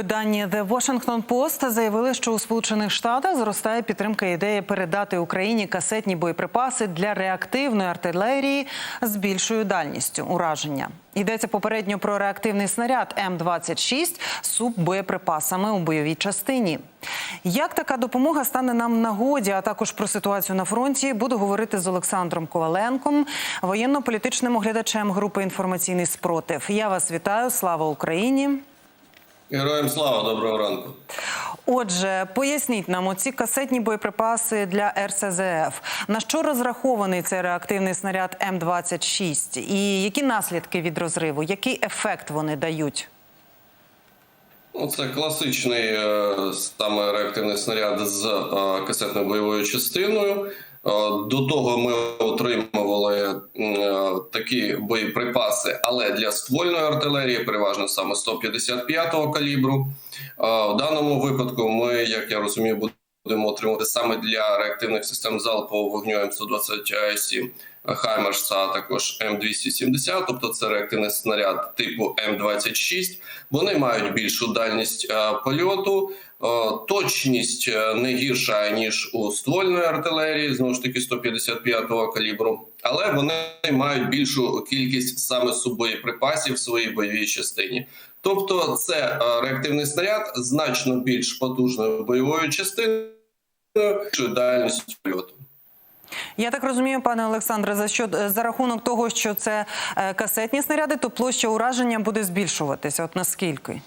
виданні The Washington Post заявили, що у Сполучених Штатах зростає підтримка ідеї передати Україні касетні боєприпаси для реактивної артилерії з більшою дальністю ураження. Йдеться попередньо про реактивний снаряд М-26 з суббоєприпасами у бойовій частині. Як така допомога стане нам нагоді, а також про ситуацію на фронті, буду говорити з Олександром Коваленком, воєнно-політичним оглядачем групи інформаційний спротив. Я вас вітаю. Слава Україні! Героям слава, доброго ранку. Отже, поясніть нам оці касетні боєприпаси для РСЗФ. На що розрахований цей реактивний снаряд М-26? І які наслідки від розриву? Який ефект вони дають? Ну, це класичний е, саме реактивний снаряд з е, касетною бойовою частиною. Е, До того ми отримували е, такі боєприпаси, але для ствольної артилерії, переважно саме 155-го калібру. Е, В даному випадку ми, як я розумію, будемо отримувати саме для реактивних систем залпового вогню М127 Хаймерс, а також М270, тобто це реактивний снаряд типу М26. Вони мають більшу дальність е, польоту, е, точність е, не гірша ніж у ствольної артилерії, знову ж таки 155-го калібру, але вони мають більшу кількість саме субоєприпасів в своїй бойовій частині. Тобто, це реактивний снаряд значно більш потужною бойовою частиною, дальністю польоту. Я так розумію, пане Олександре, за що за рахунок того, що це е, касетні снаряди, то площа ураження буде збільшуватися. От наскільки?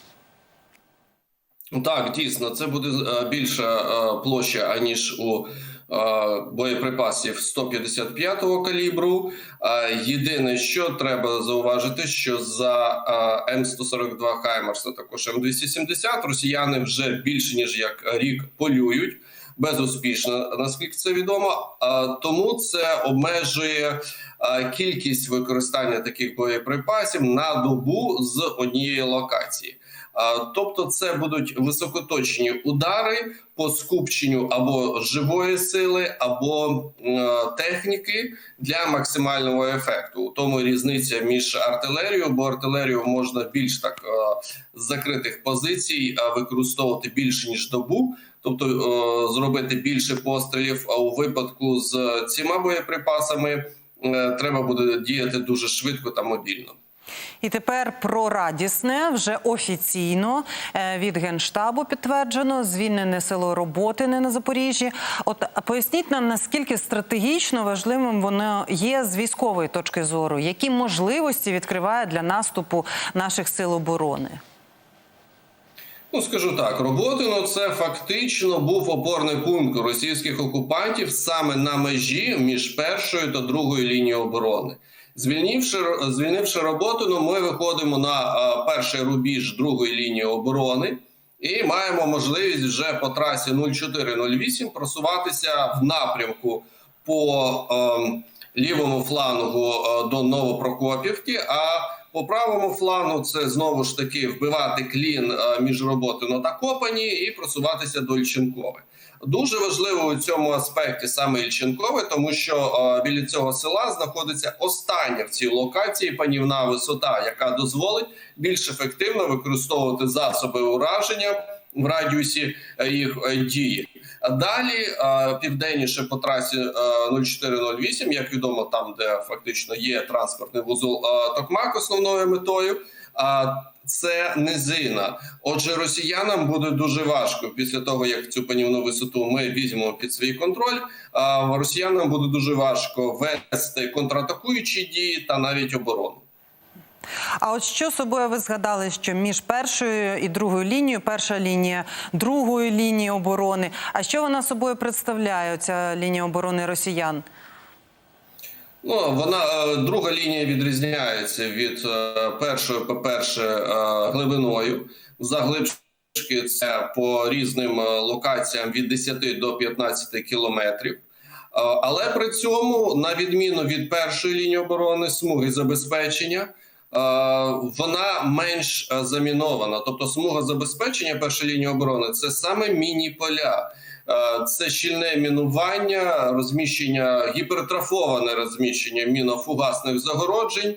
Так, дійсно, це буде е, більша е, площа аніж у е, боєприпасів 155-го калібру. Е, Єдине, що треба зауважити, що за е, М142 Хаймерс, а також М270 росіяни вже більше ніж як рік полюють. Безуспішно, наскільки це відомо, тому це обмежує кількість використання таких боєприпасів на добу з однієї локації. Тобто, це будуть високоточні удари по скупченню або живої сили, або техніки для максимального ефекту. У тому різниця між артилерією, бо артилерію можна більш так з закритих позицій використовувати більше ніж добу. Тобто е, зробити більше пострілів. А у випадку з цими боєприпасами е, треба буде діяти дуже швидко та мобільно. І тепер про радісне вже офіційно е, від генштабу підтверджено звільнене село Роботине на Запоріжжі. От поясніть нам наскільки стратегічно важливим воно є з військової точки зору, які можливості відкриває для наступу наших сил оборони. Ну скажу так, Роботино це фактично був опорний пункт російських окупантів саме на межі між першою та другою лінією оборони. Звільнивши звільнивши Роботино, ми виходимо на е, перший рубіж другої лінії оборони і маємо можливість вже по трасі 0408 просуватися в напрямку по е, лівому флангу е, до Новопрокопівки. А по правому флангу це знову ж таки вбивати клін е, між Роботино та Копані і просуватися до Ільченкове. Дуже важливо у цьому аспекті саме Ільченкове, тому що е, біля цього села знаходиться остання в цій локації панівна висота, яка дозволить більш ефективно використовувати засоби ураження в радіусі е, їх е, дії. Далі е, південніше по трасі е, 0408, як відомо, там де фактично є транспортний вузол е, Токмак, основною метою. А це низина. Отже, росіянам буде дуже важко після того, як цю панівну висоту ми візьмемо під свій контроль. А росіянам буде дуже важко вести контратакуючі дії та навіть оборону. А от що собою ви згадали, що між першою і другою лінією, перша лінія другої лінії оборони. А що вона собою представляє? Ця лінія оборони росіян? Ну вона е, друга лінія відрізняється від е, першої, по перше, е, глибиною. Заглибшки це по різним локаціям від 10 до 15 кілометрів. Але при цьому, на відміну від першої лінії оборони, смуги забезпечення, вона менш е, замінована. Тобто, смуга забезпечення першої лінії оборони це саме міні-поля. Е, Це щільне мінування, розміщення гіпертрофоване розміщення мінофугасних загороджень.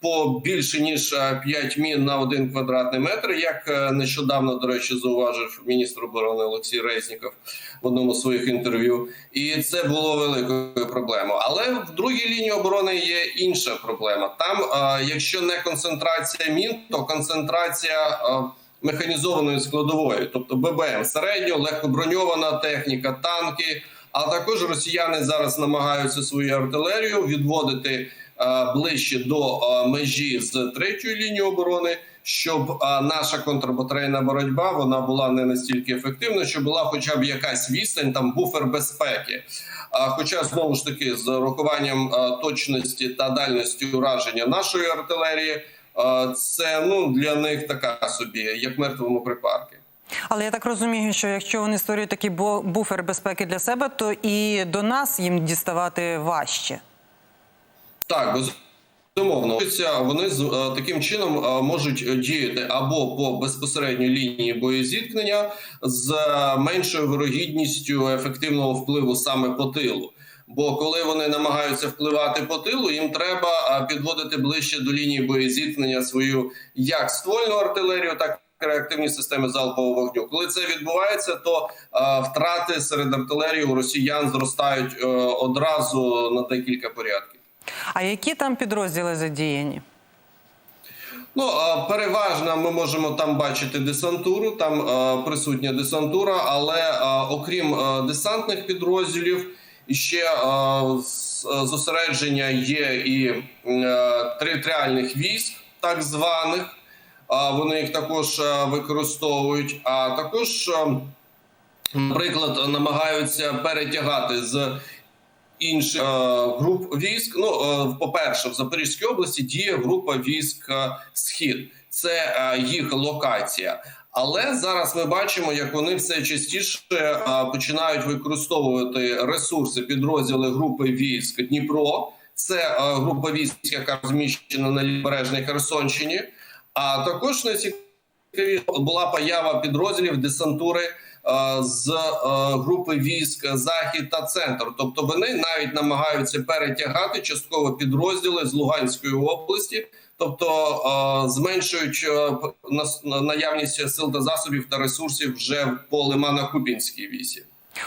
По більше ніж е, 5 мін на один квадратний метр, як е, нещодавно, до речі, зауважив міністр оборони Олексій Резніков в одному з своїх інтерв'ю, і це було великою проблемою. Але в другій лінії оборони є інша проблема. Там, е, якщо не концентрація мін, то концентрація е, механізованої складової, тобто ББМ, середньо легкоброньована техніка, танки. А також росіяни зараз намагаються свою артилерію відводити е, ближче до е, межі з третьої лінії оборони, щоб е, наша контрбатарейна боротьба вона була не настільки ефективна, щоб була хоча б якась відстань, там буфер безпеки. Хоча знову ж таки з урахуванням е, точності та дальності ураження нашої артилерії, е, це ну для них така собі, як мертвому припарки. Але я так розумію, що якщо вони створюють такий буфер безпеки для себе, то і до нас їм діставати важче. Так, безумовно. Вони е, таким чином е, можуть е, діяти або по безпосередньій лінії боєзіткнення з меншою вирогідністю ефективного впливу саме по тилу. Бо коли вони намагаються впливати по тилу, їм треба підводити ближче до лінії боєзіткнення свою як ствольну артилерію, так і реактивні системи залпового вогню. Коли це відбувається, то е, втрати серед артилерії у росіян зростають е, одразу на декілька порядків. А які там підрозділи задіяні? Ну е, переважно ми можемо там бачити десантуру. Там е, присутня десантура, але е, окрім десантних підрозділів, ще зосередження є і територіальних військ, так званих. Вони їх також використовують. А також, наприклад, намагаються перетягати з інших е, груп військ. Ну, е, по-перше, в Запорізькій області діє група військ е, Схід. Це їх локація. Але зараз ми бачимо, як вони все частіше починають використовувати ресурси підрозділи групи військ Дніпро. Це група військ, яка розміщена на лівобережній Херсонщині. А також найцікавіше була поява підрозділів десантури з е, групи військ Захід та Центр. Тобто вони навіть намагаються перетягати частково підрозділи з Луганської області, тобто е, зменшують е, наявність сил та засобів та ресурсів вже по Лимано-Купінській вісі.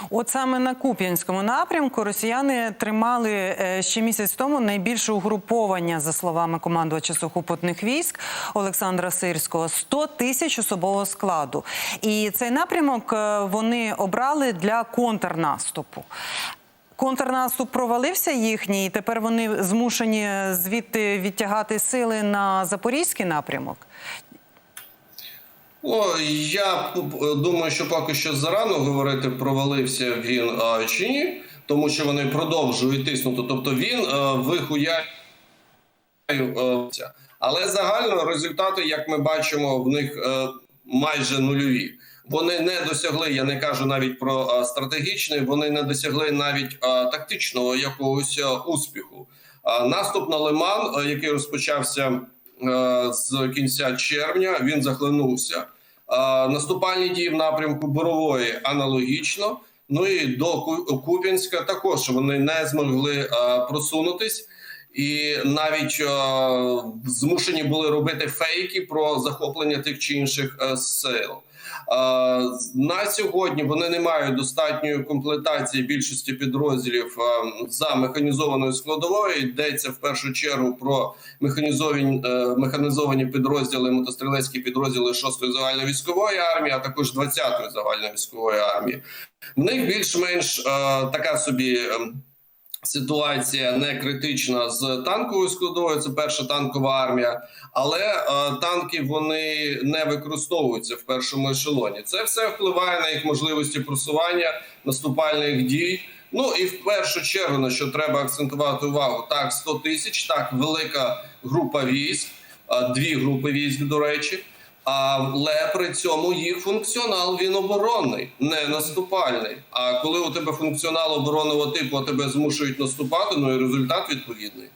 От саме на Куп'янському напрямку росіяни тримали е, ще місяць тому найбільше угруповання, за словами командувача сухопутних військ Олександра Сирського, 100 тисяч особового складу. І цей напрямок е, вони обрали для контрнаступу. Контрнаступ провалився їхній, і тепер вони змушені звідти відтягати сили на запорізький напрямок. Ну, я думаю, що поки що зарано говорити, провалився він а, чи ні, тому що вони продовжують тиснути. Тобто він а, вихуяє. е. Але загально результати, як ми бачимо, в них е, майже нульові. Вони не досягли, я не кажу навіть про е, стратегічний, вони не досягли навіть е, тактичного якогось успіху. А Наступ на Лиман, е, який розпочався з кінця червня, він захлинувся. Е, Наступальні дії в напрямку Борової аналогічно. Ну і до Ку- Куп'янська також вони не змогли е, просунутись і навіть е, змушені були робити фейки про захоплення тих чи інших е, сил. Е, на сьогодні вони не мають достатньої комплектації більшості підрозділів за механізованою складовою. Йдеться в першу чергу про механізовані, механізовані підрозділи, мотострілецькі підрозділи 6-ї загальновійськової армії, а також 20-ї загальновійськової армії. В них більш-менш така собі. Ситуація не критична з танковою складовою. Це перша танкова армія, але е, танки вони не використовуються в першому ешелоні. Це все впливає на їх можливості просування наступальних дій. Ну і в першу чергу на що треба акцентувати увагу: так 100 тисяч, так велика група військ, е, дві групи військ, до речі. Але при цьому їх функціонал він оборонний, не наступальний. А коли у тебе функціонал оборонного типу, а тебе змушують наступати, ну і результат відповідний.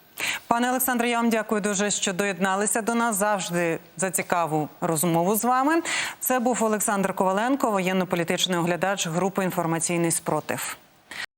Пане Олександре, я вам дякую дуже, що доєдналися до нас. Завжди за цікаву розмову з вами. Це був Олександр Коваленко, воєнно-політичний оглядач групи інформаційний спротив.